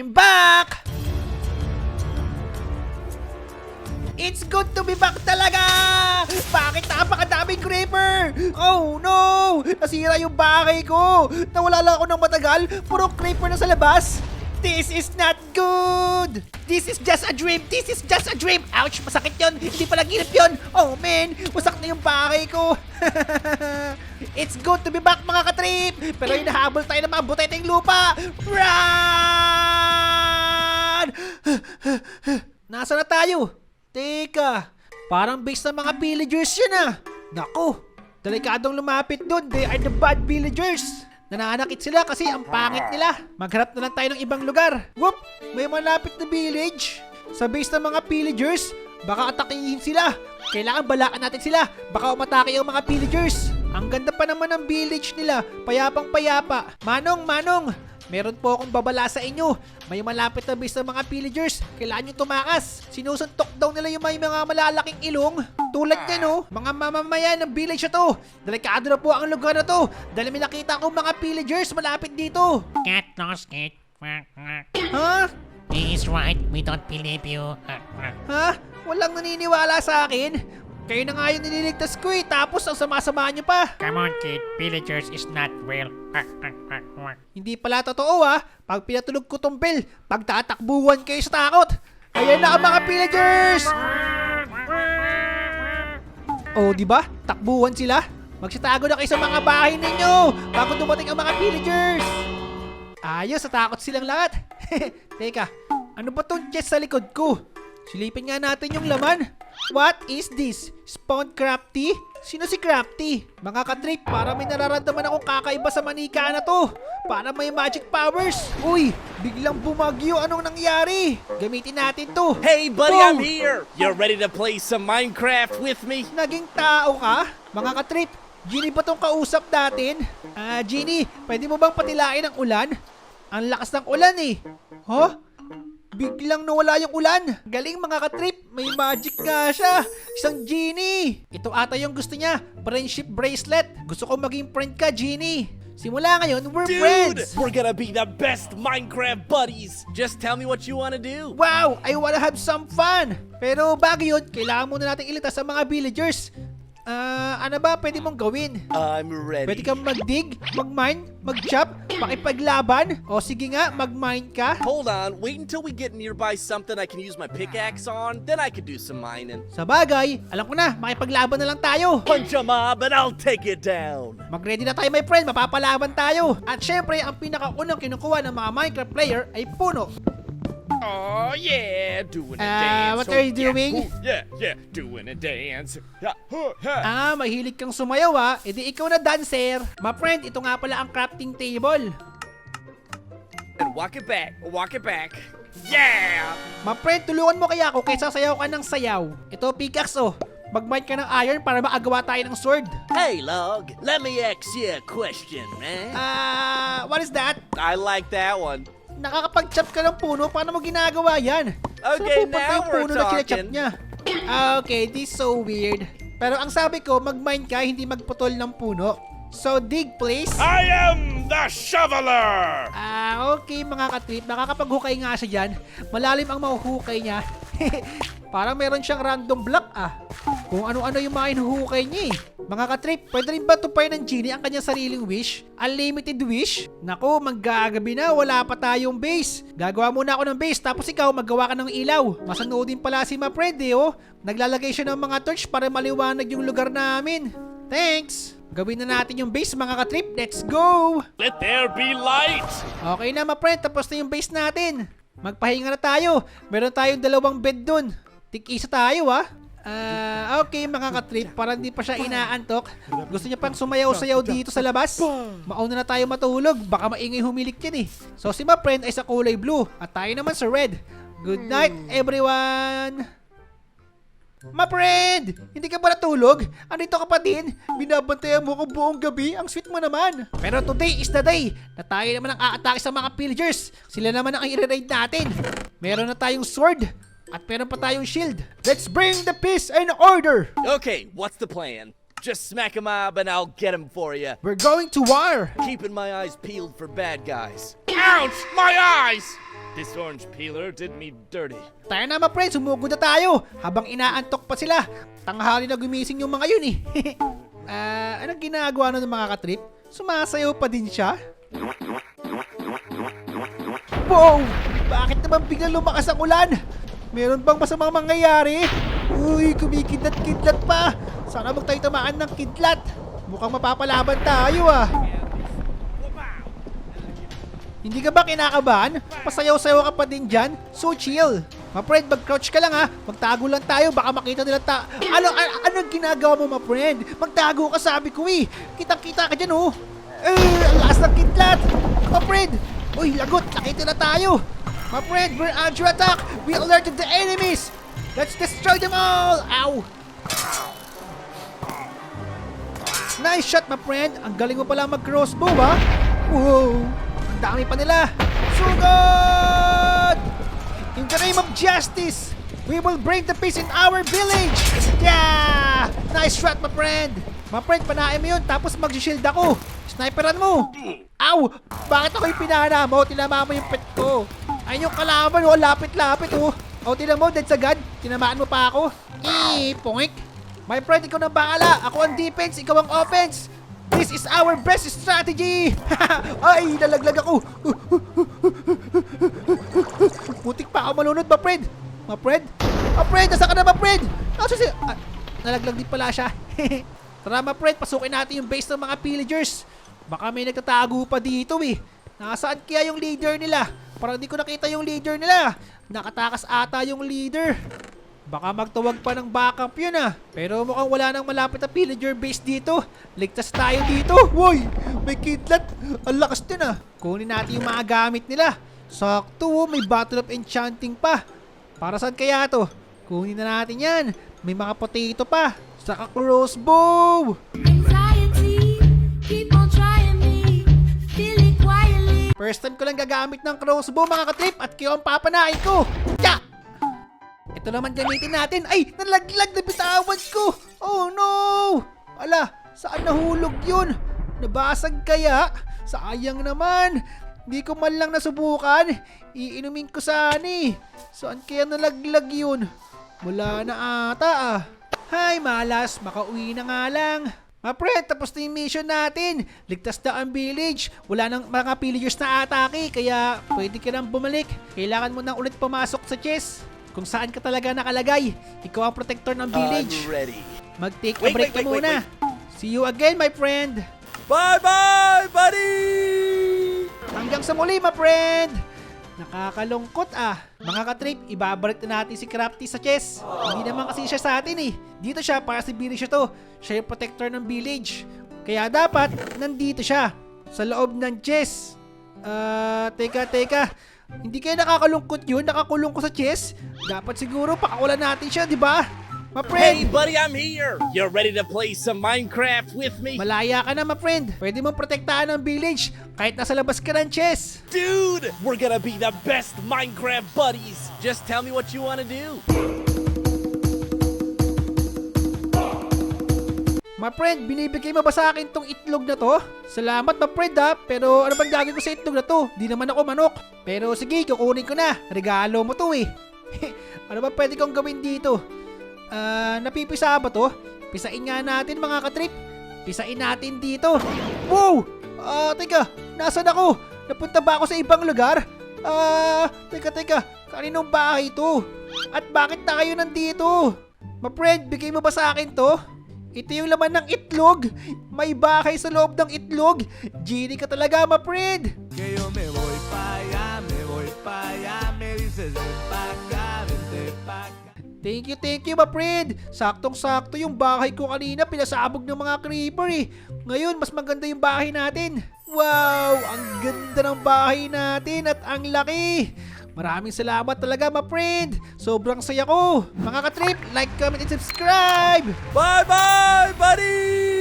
I'm back! It's good to be back talaga! Bakit napakadaming creeper? Oh no! Nasira yung bahay ko! Nawala lang ako ng matagal, puro creeper na sa labas! This is not good! This is just a dream! This is just a dream! Ouch! Masakit yon! Hindi pala ginip yon! Oh man! Wasak na yung bahay ko! It's good to be back mga katrip! Pero hinahabol tayo ng mga buteteng lupa! Run! Nasa na tayo? Teka, parang base ng mga villagers yun ah. Naku, delikadong lumapit doon. They are the bad villagers. Nananakit sila kasi ang pangit nila. Magharap na lang tayo ng ibang lugar. Whoop! May malapit na village. Sa base ng mga villagers, baka atakihin sila. Kailangan balaan natin sila. Baka umatake yung mga villagers. Ang ganda pa naman ng village nila. Payapang payapa. Manong, manong! Meron po akong babala sa inyo. May malapit na base ng mga villagers. Kailangan nyo tumakas. Sinusuntok daw nila yung may mga malalaking ilong. Tulad nyo, no? Mga mamamayan ng village na to. Delikado na po ang lugar na to. Dahil may nakita akong mga villagers malapit dito. Cat lost quack. Ha? He is right. We don't believe you. Ha? Walang naniniwala sa akin? Kayo na nga yung nililigtas ko eh. Tapos ang sama-sama nyo pa. Come on, kid. Villagers is not real. Hindi pala totoo ah. Pag pinatulog ko tong bell, pagtatakbuhan kayo sa takot. Ayan na ang mga villagers! Oh, di ba? Takbuhan sila. Magsitago na kayo sa mga bahay ninyo bago dumating ang mga villagers. Ayos, natakot silang lahat. Teka, ano ba tong chest sa likod ko? Silipin nga natin yung laman. What is this? Spawn Crafty? Sino si Crafty? Mga katrip, para may nararamdaman akong kakaiba sa manika na to. Para may magic powers. Uy, biglang bumagyo. Anong nangyari? Gamitin natin to. Hey, buddy, Boom! I'm here. You ready to play some Minecraft with me? Naging tao ka? Mga katrip, Genie ba tong kausap natin? Ah, Genie, pwede mo bang patilain ang ulan? Ang lakas ng ulan eh. Huh? Biglang nawala yung ulan. Galing mga katrip, may magic nga siya. Isang Genie. Ito ata yung gusto niya, friendship bracelet. Gusto ko maging friend ka, Genie. Simula ngayon, we're Dude, friends. we're gonna be the best Minecraft buddies. Just tell me what you wanna do. Wow! I wanna have some fun! Pero bago yun, kailangan muna natin ilitas sa mga villagers. Ah, ano ba pwede mong gawin? I'm ready. Pwede kang mag-dig, mag-mine, mag-chop, makipaglaban. O sige nga, mag-mine ka. Hold on, wait until we get nearby something I can use my pickaxe on, then I can do some mining. Sa bagay, alam ko na, makipaglaban na lang tayo. Punch a mob and I'll take it down. Mag-ready na tayo my friend, mapapalaban tayo. At syempre, ang pinakaunang kinukuha ng mga Minecraft player ay puno. Oh yeah, doing a Uh, dance. what Oh, are you yeah, doing? ooh, yeah, yeah, doing a dance. Yeah, huh, huh. Ah, mahilig kang sumayaw ah. E di ikaw na dancer. My friend, ito nga pala ang crafting table. And walk it back, walk it back. Yeah! My friend, tulungan mo kaya ako kaysa sayaw ka ng sayaw. Ito, pickaxe oh. Mag-mine ka ng iron para makagawa tayo ng sword. Hey, Log, let me ask you a question, man. Ah, what is that? I like that one. Nakakapag-chop ka ng puno, paano mo ginagawa yan? Okay, Saan pupunta now yung we're puno na talking. niya? Ah, okay, this so weird. Pero ang sabi ko, mag-mine ka, hindi magputol ng puno. So, dig please. I am the shoveler! Ah, okay mga katrip, nakakapaghukay nga siya dyan. Malalim ang mahuhukay niya. Parang meron siyang random block ah. Kung ano-ano yung mga hinuhukay niya eh. Mga katrip, pwede rin ba tupayin ng genie ang kanyang sariling wish? Unlimited wish? Naku, maggagabi na, wala pa tayong base. Gagawa muna ako ng base, tapos ikaw maggawa ka ng ilaw. Masanoodin pala si ma friend eh oh. Naglalagay siya ng mga torch para maliwanag yung lugar namin. Thanks! Gawin na natin yung base mga katrip, let's go! Let there be light! Okay na, ma friend. Tapos na yung base natin. Magpahinga na tayo. Meron tayong dalawang bed dun. Tik-isa tayo, ah. Ah, okay mga katrip, para hindi pa siya inaantok. Gusto niya pang sumayaw-sayaw dito sa labas. Mauna na tayo matulog, baka maingay humilik yan eh. So si ma friend ay sa kulay blue, at tayo naman sa red. Good night, everyone! Ma friend! Hindi ka ba natulog? Andito ka pa din? Binabantayan mo ko buong gabi? Ang sweet mo naman! Pero today is the day na tayo naman ang aatake sa mga villagers. Sila naman ang i-raid natin. Meron na tayong sword at meron pa tayong shield. Let's bring the peace and order! Okay, what's the plan? Just smack a mob and I'll get him for you. We're going to war! Keeping my eyes peeled for bad guys. Ouch! My eyes! This orange peeler did me dirty. Tayo na mga friend, sumugod na tayo. Habang inaantok pa sila. Tanghali na gumising yung mga yun eh. Ah, anong ginagawa nun ng mga katrip? Sumasayaw pa din siya? Wow! Bakit naman biglang lumakas ang ulan? Meron bang masamang mangyayari? Uy, kumikidlat-kidlat pa. Sana wag tayo tamaan ng kidlat. Mukhang mapapalaban tayo ah. Hindi ka ba kinakabahan? Pasayaw-sayaw ka pa din dyan? So chill. Ma friend, mag-crouch ka lang ha. Magtago lang tayo, baka makita nila ta... Ano, ano, anong ginagawa mo, ma friend? Magtago ka sabi ko eh. Kitang-kita ka dyan oh. Eh, ang lakas ng kidlat. Ma friend, uy, lagot, nakita na tayo. Ma friend, we're under attack. We alerted the enemies. Let's destroy them all. Ow. Nice shot, my friend. Ang galing mo pala mag-crossbow, ha? Wow! Ang dami pa nila. Sugod! In the name of justice, we will bring the peace in our village! Yeah! Nice shot, my friend! My friend, panain mo yun, tapos mag-shield ako. Sniperan mo! Ow! Bakit ako yung pinana mo? Tinama mo yung pet ko. Ayun yung kalaban, oh. Lapit-lapit, oh. O, tinan mo, dead sagad. Tinamaan mo pa ako. Eh, poink. My friend, ikaw na bahala. Ako ang defense, ikaw ang offense. This is our best strategy! Ay, nalaglag ako. Putik pa ako malunod, ma friend. Ma friend? Ma friend, nasa ka na, ma friend? Nasa si... Ah, nalaglag din pala siya. Tara, ma friend, pasukin natin yung base ng mga pillagers. Baka may nagtatago pa dito eh. Nasaan kaya yung leader nila? Parang di ko nakita yung leader nila. Nakatakas ata yung leader. Baka magtawag pa ng backup yun ah. Pero mukhang wala nang malapit na pillager base dito. Ligtas tayo dito. Woy! May kidlat. Ang lakas din ah. Kunin natin yung mga gamit nila. Sakto oh, may Battle of Enchanting pa. Para saan kaya to? Kunin na natin yan. May mga potato pa. Saka crossbow. First time ko lang gagamit ng crossbow mga katrip at kayo ang papanain ko. Ya! Ito naman gamitin natin. Ay! Nalaglag na bitawan ko! Oh no! Ala! Saan nahulog yun? Nabasag kaya? Sayang naman! Hindi ko man lang nasubukan. Iinumin ko sana eh. Saan kaya nalaglag yun? Wala na ata ah. Hay, malas. Makauwi na nga lang. Ma pre, tapos na yung mission natin. Ligtas na ang village. Wala nang mga pillagers na atake, kaya pwede ka nang bumalik. Kailangan mo nang ulit pumasok sa chest. Kung saan ka talaga nakalagay. Ikaw ang protector ng village. I'm ready. Mag-take a Wait, break wait, ka wait, wait, muna. See you again, my friend. Bye-bye, buddy! Hanggang sa muli, my friend! Nakakalungkot ah. Mga katrip, ibabalik na natin si Crafty sa chess. Hindi naman kasi siya sa atin eh. Dito siya para si village siya to. Siya yung protector ng village. Kaya dapat, nandito siya. Sa loob ng chess. Ah, teka, teka. Hindi kayo nakakalungkot yun? Nakakulong ko sa chess? Dapat siguro pakawalan natin siya, di ba? My Hey, friend! buddy, I'm here. You ready to play some Minecraft with me? Malaya ka na, my friend. Pwede mong protektahan ang village kahit nasa labas ka ng chess. Dude, we're gonna be the best Minecraft buddies. Just tell me what you wanna do. My friend, binibigay mo ba sa akin tong itlog na to? Salamat, my friend ha. Pero ano bang gagawin ko sa itlog na to? Di naman ako manok. Pero sige, kukunin ko na. Regalo mo to eh. ano ba pwede kong gawin dito? Ah, napipisa ba to? Pisain nga natin mga katrip. Pisain natin dito. Wow! Ah, teka. Nasaan ako? Napunta ba ako sa ibang lugar? Ah, teka, teka. Kaninong bahay to? At bakit na kayo nandito? My friend, bigay mo ba sa akin to? Ito yung laman ng itlog. May bahay sa loob ng itlog. Genie ka talaga, ma friend. Que yo Thank you, thank you, ma friend. Saktong-sakto yung bahay ko kanina pinasabog ng mga creeper eh. Ngayon, mas maganda yung bahay natin. Wow! Ang ganda ng bahay natin at ang laki! Maraming salamat talaga, ma friend. Sobrang saya ko. Mga katrip, like, comment, and subscribe. Bye-bye, buddy!